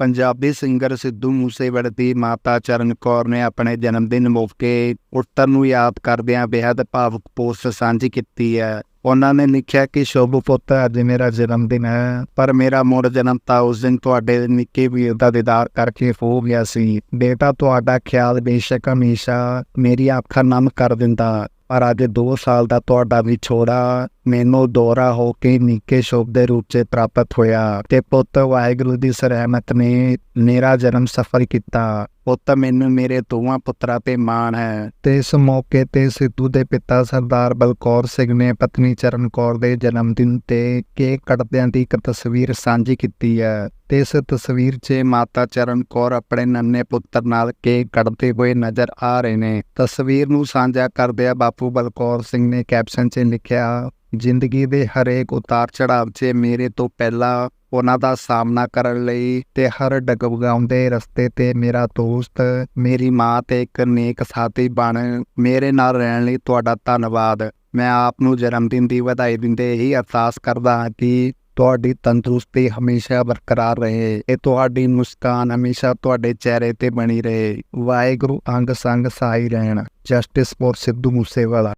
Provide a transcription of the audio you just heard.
Punjabi singer Sidhu ਮੂਸੇਵਾਲੇ ਦੀ ਮਾਤਾ ਚਰਨ ਕੌਰ ਨੇ ਆਪਣੇ ਜਨਮ ਦਿਨ ਮੌਕੇ ਉੱਤਰ ਨੂੰ ਯਾਦ ਕਰਦਿਆਂ ਬੇहद ਭਾਵੁਕ ਪੋਸਟ ਸਾਂਝੀ ਕੀਤੀ ਹੈ। ਉਹਨਾਂ ਨੇ ਲਿਖਿਆ ਕਿ, ਸ਼ੁਭ ਪੁੱਤ, ਅੱਜ ਮੇਰਾ ਜਨਮ ਦਿਨ ਹੈ, ਪਰ ਮੇਰਾ ਮੁੜ ਜਨਮ ਤਾਂ ਉਸ ਦਿਨ ਤੁਹਾਡੇ ਨਿੱਕੇ ਵੀਰ ਦਾ ਦੀਦਾਰ ਕਰਕੇ ਹੋ ਗਿਆ ਸੀ। ਬੇਟਾ, ਤੁਹਾਡਾ ਖਿਆਲ ਬੇਸ਼ੱਕ ਹਮੇਸ਼ਾ ਮੇਰੀ ਅੱਖਾਂ ਨਮ ਕਰ ਦਿੰਦਾ, ਪਰ ਅੱਜ 2 ਸਾਲ ਦਾ ਤੁਹਾਡਾ ਵਿਛੋੜਾ ਮੈਨੂੰ ਦੋਰਾ ਹੋ ਕੇ ਨਿੱਕੇ ਸ਼ੋਭ ਦੇ ਰੂਪ 'ਚ ਪ੍ਰਾਪਤ ਹੋਇਆ ਤੇ ਪੁੱਤ ਵਾਹਿਗੁਰੂ ਦੀ ਸਰਹਮਤ ਨੇ ਮੇਰਾ ਜਨਮ ਸਫਲ ਕੀਤਾ। ਪੁੱਤ ਮੈਨੂੰ ਮੇਰੇ ਦੋਵਾਂ ਪੁੱਤਰਾਂ ਤੇ ਮਾਣ ਹੈ। ਤੇ ਇਸ ਮੌਕੇ ਤੇ ਸਿੱਧੂ ਦੇ ਪਿਤਾ ਸਰਦਾਰ ਬਲਕੌਰ ਸਿੰਘ ਨੇ ਪਤਨੀ ਚਰਨ ਕੌਰ ਦੇ ਜਨਮ ਦਿਨ ਤੇ ਕੇਕ ਕੱਟਦਿਆਂ ਦੀ ਇੱਕ ਤਸਵੀਰ ਸਾਂਝੀ ਕੀਤੀ ਹੈ। ਤੇ ਇਸ ਤਸਵੀਰ 'ਚ ਮਾਤਾ ਚਰਨ ਕੌਰ ਆਪਣੇ ਨੰਨੇ ਪੁੱਤਰ ਨਾਲ ਕੇਕ ਕੱਟਦੇ ਹੋਏ ਨਜ਼ਰ ਆ ਰਹੇ ਨੇ। ਤਸਵੀਰ ਨੂੰ ਸਾਂਝਾ ਕਰਦਿਆਂ ਬਾਪੂ ਬਲਕੌਰ ਸਿੰਘ ਨੇ ਕੈਪਸ਼ਨ 'ਚ ਲਿਖਿਆ ਜ਼ਿੰਦਗੀ ਦੇ ਹਰੇਕ ਉਤਾਰ ਚੜਾਵ 'ਚ ਮੇਰੇ ਤੋਂ ਪਹਿਲਾਂ ਉਹਨਾਂ ਦਾ ਸਾਹਮਣਾ ਕਰਨ ਲਈ ਤੇ ਹਰ ਡਗਮਗਾਉਂਦੇ ਰਸਤੇ ਤੇ ਮੇਰਾ ਦੋਸਤ, ਮੇਰੀ ਮਾਂ ਤੇ ਇੱਕ ਨੇਕ ਸਾਥੀ ਬਣ, ਮੇਰੇ ਨਾਲ ਰਹਿਣ ਲਈ ਤੁਹਾਡਾ ਧੰਨਵਾਦ। ਮੈਂ ਆਪ ਨੂੰ ਜਨਮ ਦਿਨ ਦੀ ਵਧਾਈ ਦਿੰਦੇ ਹੀ ਅਰਦਾਸ ਕਰਦਾ ਹਾਂ ਕਿ ਤੁਹਾਡੀ ਤੰਦਰੁਸਤੀ ਹਮੇਸ਼ਾ ਬਰਕਰਾਰ ਰਹੇ ਇਹ ਤੁਹਾਡੀ ਮੁਸਕਾਨ ਹਮੇਸ਼ਾ ਤੁਹਾਡੇ ਚਿਹਰੇ ਤੇ ਬਣੀ ਰਹੇ। ਵਾਹਿਗੁਰੂ, ਅੰਗ ਸੰਗ ਸਾਈ ਰਹਿਣ। Justice for Sidhu Moosewala.